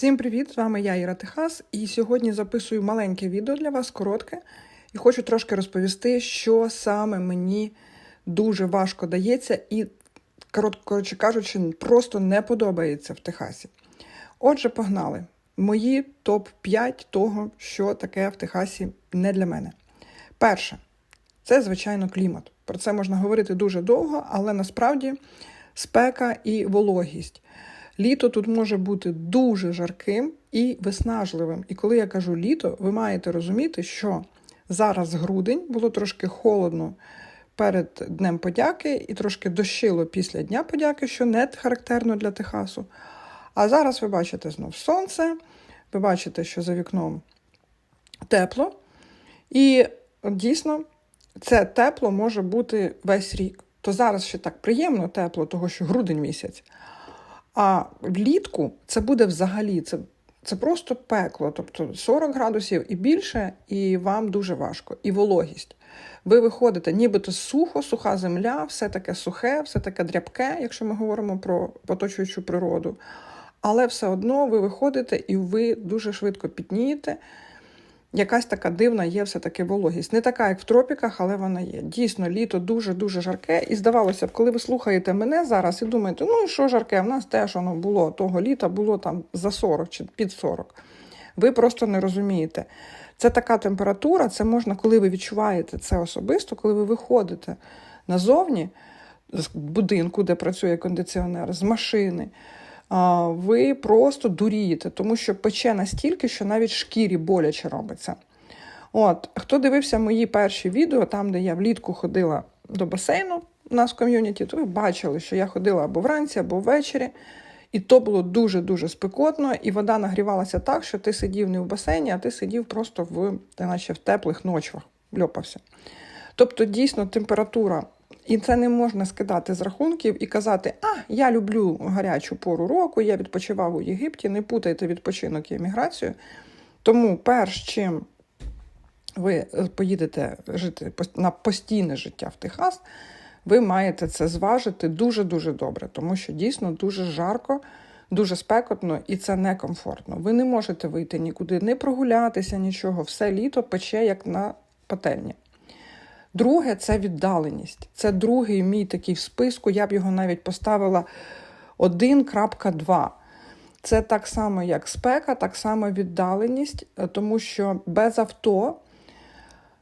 Всім привіт! З вами я, Іра Техас, і сьогодні записую маленьке відео для вас, коротке, і хочу трошки розповісти, що саме мені дуже важко дається і, корот- коротше кажучи, просто не подобається в Техасі. Отже, погнали. Мої топ-5 того, що таке в Техасі не для мене. Перше, це, звичайно, клімат. Про це можна говорити дуже довго, але насправді спека і вологість. Літо тут може бути дуже жарким і виснажливим. І коли я кажу літо, ви маєте розуміти, що зараз грудень було трошки холодно перед Днем подяки і трошки дощило після Дня подяки, що не характерно для Техасу. А зараз ви бачите знов сонце, ви бачите, що за вікном тепло. І дійсно це тепло може бути весь рік. То зараз ще так приємно тепло, того що грудень місяць. А влітку це буде взагалі, це, це просто пекло, тобто 40 градусів і більше, і вам дуже важко. І вологість. Ви виходите, нібито сухо, суха земля, все таке сухе, все таке дрябке, якщо ми говоримо про оточуючу природу. Але все одно ви виходите і ви дуже швидко пітнієте. Якась така дивна є все-таки вологість. Не така, як в тропіках, але вона є. Дійсно, літо дуже-дуже жарке. І здавалося б, коли ви слухаєте мене зараз і думаєте, ну і що жарке, в нас теж воно було того літа, було там за 40 чи під 40. Ви просто не розумієте. Це така температура, це можна, коли ви відчуваєте це особисто, коли ви виходите назовні з будинку, де працює кондиціонер, з машини. Ви просто дурієте, тому що пече настільки, що навіть шкірі боляче робиться. От, хто дивився мої перші відео, там, де я влітку ходила до басейну у нас в ком'юніті, то ви бачили, що я ходила або вранці, або ввечері. І то було дуже-дуже спекотно, і вода нагрівалася так, що ти сидів не в басейні, а ти сидів просто в, наче в теплих ночвах, льопався. Тобто, дійсно, температура, і це не можна скидати з рахунків і казати, а, я люблю гарячу пору року, я відпочивав у Єгипті, не путайте відпочинок і еміграцію. Тому, перш чим ви е, поїдете жити на постійне життя в Техас, ви маєте це зважити дуже-дуже добре, тому що дійсно дуже жарко, дуже спекотно і це некомфортно. Ви не можете вийти нікуди, не прогулятися, нічого. Все літо пече, як на пательні. Друге це віддаленість. Це другий мій такий в списку. Я б його навіть поставила 1.2. Це так само, як спека, так само віддаленість, е, тому що без авто,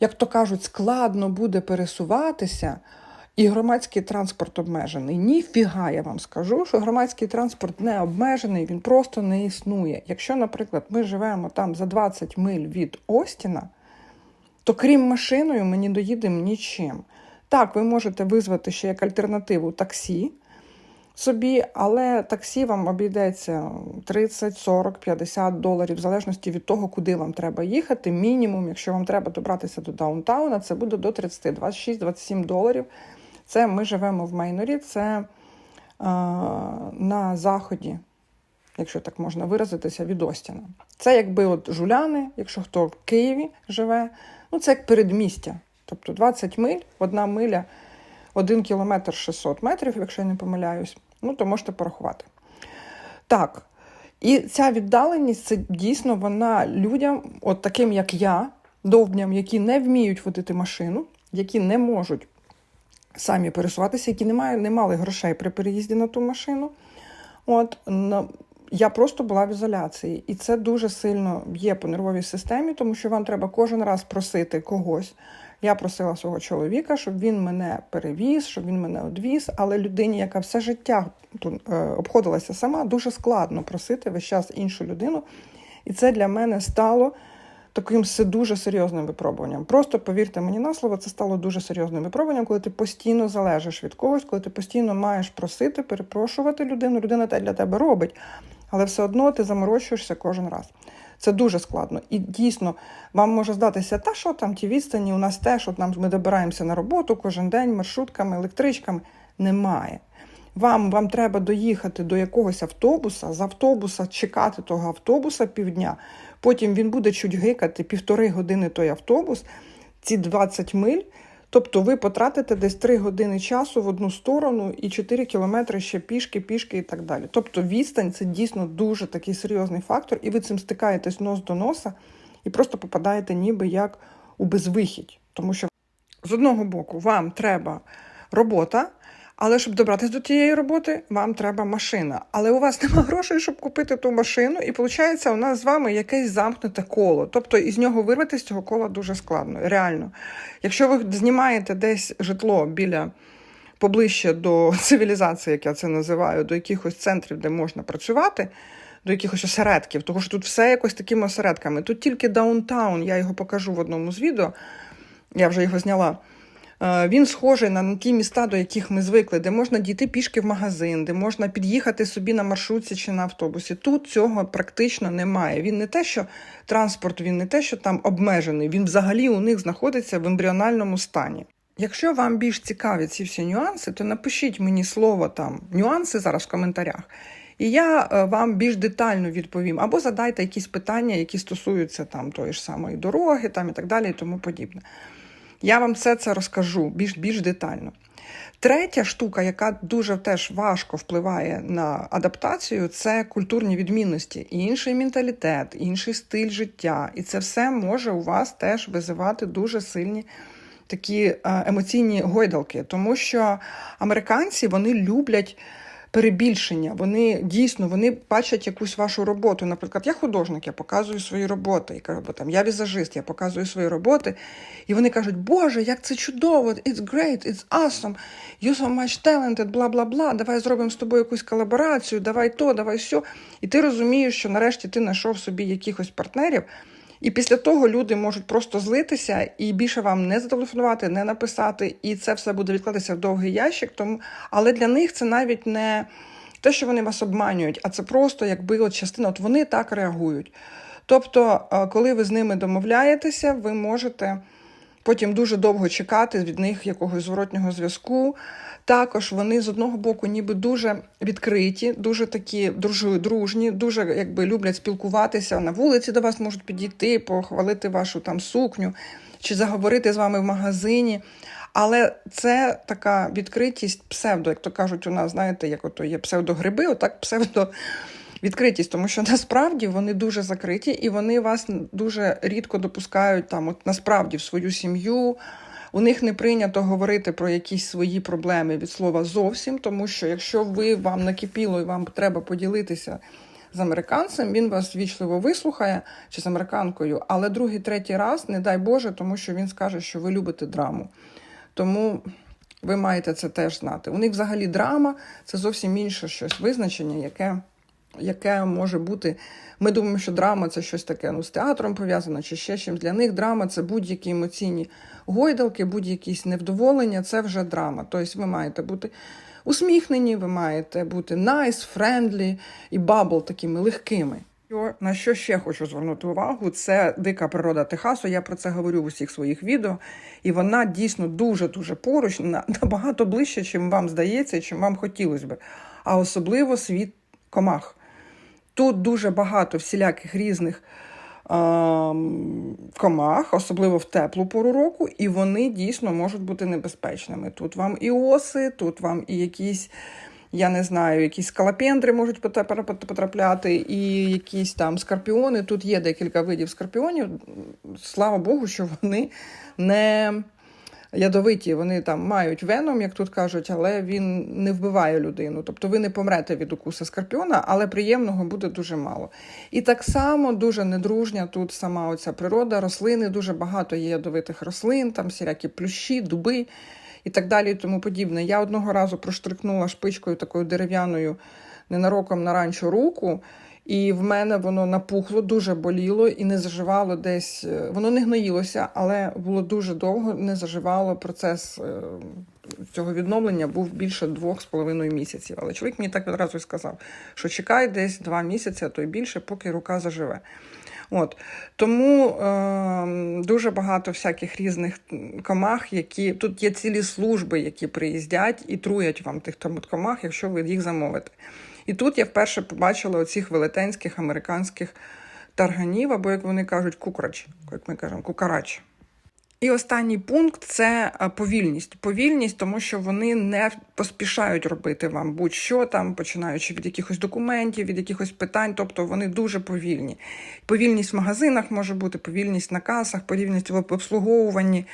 як то кажуть, складно буде пересуватися, і громадський транспорт обмежений. Ніфіга, я вам скажу, що громадський транспорт не обмежений, він просто не існує. Якщо, наприклад, ми живемо там за 20 миль від Остіна, то крім машиною ми не доїдемо нічим. Так, ви можете визвати ще як альтернативу таксі собі, але таксі вам обійдеться 30, 40, 50 доларів, в залежності від того, куди вам треба їхати. Мінімум, якщо вам треба добратися до даунтауна, це буде до 30, 26-27 доларів. Це ми живемо в Мейнорі, це е, на заході, якщо так можна виразитися, від Остіна. Це якби от жуляни, якщо хто в Києві живе, ну це як передмістя. Тобто 20 миль, одна миля, 1 кілометр 600 метрів, якщо я не помиляюсь, ну то можете порахувати. Так. І ця віддаленість це дійсно вона людям, от таким як я, довбням, які не вміють водити машину, які не можуть самі пересуватися, які не, мають, не мали грошей при переїзді на ту машину. От, я просто була в ізоляції, і це дуже сильно б'є по нервовій системі, тому що вам треба кожен раз просити когось. Я просила свого чоловіка, щоб він мене перевіз, щоб він мене одвіз. Але людині, яка все життя тут, е, обходилася сама, дуже складно просити весь час іншу людину. І це для мене стало таким дуже серйозним випробуванням. Просто повірте мені на слово, це стало дуже серйозним випробуванням, коли ти постійно залежиш від когось, коли ти постійно маєш просити, перепрошувати людину. Людина те для тебе робить, але все одно ти заморочуєшся кожен раз. Це дуже складно. І дійсно, вам може здатися, та що там ті відстані, у нас теж, от нам ми добираємося на роботу кожен день маршрутками, електричками. Немає. Вам, вам треба доїхати до якогось автобуса, з автобуса чекати того автобуса півдня, потім він буде чуть гикати півтори години той автобус, ці 20 миль, Тобто ви потратите десь 3 години часу в одну сторону і 4 кілометри ще пішки, пішки і так далі. Тобто відстань це дійсно дуже такий серйозний фактор, і ви цим стикаєтесь нос до носа і просто попадаєте ніби як у безвихідь. Тому що з одного боку вам треба робота, але щоб добратися до тієї роботи, вам треба машина. Але у вас немає грошей, щоб купити ту машину, і виходить, у нас з вами якесь замкнуте коло. Тобто із нього вирвати з цього кола дуже складно. Реально. Якщо ви знімаєте десь житло біля поближче до цивілізації, як я це називаю, до якихось центрів, де можна працювати. До якихось осередків, тому що тут все якось такими осередками. Тут тільки даунтаун, я його покажу в одному з відео, я вже його зняла. Е, Він схожий на ті міста, до яких ми звикли, де можна дійти пішки в магазин, де можна під'їхати собі на маршрутці чи на автобусі. Тут цього практично немає. Він не те, що транспорт, він не те, що там обмежений, він взагалі у них знаходиться в ембріональному стані. Якщо вам більш цікаві ці всі нюанси, то напишіть мені слово там нюанси зараз в коментарях. І я е, вам більш детально відповім, або задайте якісь питання, які стосуються там тої ж самої дороги, там і так далі, і тому подібне. Я вам все це розкажу більш більш детально. Третя штука, яка дуже теж важко впливає на адаптацію, це культурні відмінності, інший менталітет, інший стиль життя. І це все може у вас теж визивати дуже сильні такі е, емоційні гойдалки, тому що американці вони люблять перебільшення. Вони дійсно вони бачать якусь вашу роботу. Наприклад, я художник, я показую свої роботи. І кажу, там я візажист, я показую свої роботи. І вони кажуть, Боже, як це чудово! It's great, it's awesome, you're so much talented, бла бла бла. Давай зробимо з тобою якусь колаборацію, давай то, давай сьо. І ти розумієш, що нарешті ти знайшов собі якихось партнерів. І після того люди можуть просто злитися і більше вам не зателефонувати, не написати, і це все буде відкладатися в довгий ящик. Тому, але для них це навіть не те, що вони вас обманюють, а це просто якби от частина, от вони так реагують. Тобто, коли ви з ними домовляєтеся, ви можете потім дуже довго чекати від них якогось зворотнього зв'язку. Також вони з одного боку, ніби дуже відкриті, дуже такі дружні, дуже якби люблять спілкуватися. На вулиці до вас можуть підійти, похвалити вашу там сукню чи заговорити з вами в магазині. Але це така відкритість псевдо, як то кажуть, у нас, знаєте, як ото є псевдогриби, отак псевдо. Відкритість, тому що насправді вони дуже закриті і вони вас дуже рідко допускають там, от насправді в свою сім'ю. У них не прийнято говорити про якісь свої проблеми від слова зовсім, тому що якщо ви вам накипіло і вам треба поділитися з американцем, він вас вічливо вислухає чи з американкою, але другий, третій раз, не дай Боже, тому що він скаже, що ви любите драму. Тому ви маєте це теж знати. У них взагалі драма це зовсім інше щось визначення, яке яке може бути. Ми думаємо, що драма це щось таке ну, з театром пов'язано чи ще чим. Для них драма це будь-які емоційні гойдалки, будь-якісь невдоволення, це вже драма. Тобто ви маєте бути усміхнені, ви маєте бути nice, friendly і бабл такими легкими. На що ще хочу звернути увагу, це дика природа Техасу. Я про це говорю в усіх своїх відео, і вона дійсно дуже-дуже поруч, набагато ближче, чим вам здається, чим вам хотілося би. А особливо світ комах. Тут дуже багато всіляких різних е, комах, особливо в теплу пору року, і вони дійсно можуть бути небезпечними. Тут вам і оси, тут вам і якісь, я не знаю, якісь скалопендри можуть потрапляти, і якісь там скорпіони. Тут є декілька видів скорпіонів. Слава Богу, що вони не ядовиті, вони там мають веном, як тут кажуть, але він не вбиває людину. Тобто ви не помрете від укуса скорпіона, але приємного буде дуже мало. І так само дуже недружня тут сама оця природа, рослини, дуже багато є ядовитих рослин, там всілякі плющі, дуби і так далі, і тому подібне. Я одного разу проштрикнула шпичкою такою дерев'яною ненароком на ранчо руку. І в мене воно напухло, дуже боліло і не заживало десь. е, Воно не гноїлося, але було дуже довго, не заживало. Процес е, цього відновлення був більше двох з половиною місяців. Але чоловік мені так відразу сказав, що чекай десь два місяці, а то й більше, поки рука заживе. От тому е, дуже багато всяких різних комах, які тут є цілі служби, які приїздять і труять вам тих комах, якщо ви їх замовите. І тут я вперше побачила оцих велетенських американських тарганів, або як вони кажуть, кукрач, як ми кажемо, кукарач. І останній пункт це е, повільність. Повільність, тому що вони не поспішають робити вам будь-що там, починаючи від якихось документів, від якихось питань, тобто вони дуже повільні. Повільність в магазинах може бути, повільність на касах, повільність в обслуговуванні.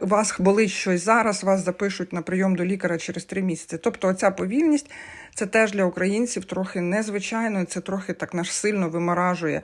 Вас болить щось зараз, вас запишуть на прийом до лікаря через три місяці. Тобто, оця повільність це теж для українців трохи незвичайно, це трохи так нас сильно виморажує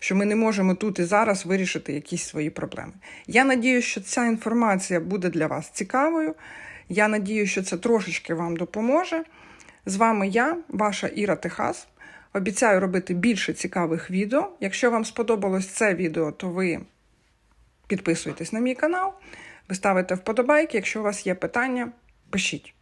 що ми не можемо тут і зараз вирішити якісь свої проблеми. Я надію, що ця інформація буде для вас цікавою. Я надію, що це трошечки вам допоможе. З вами я, ваша Іра Техас. Обіцяю робити більше цікавих відео. Якщо вам сподобалось це відео, то ви підписуйтесь на мій канал, ви ставите вподобайки. Якщо у вас є питання, пишіть.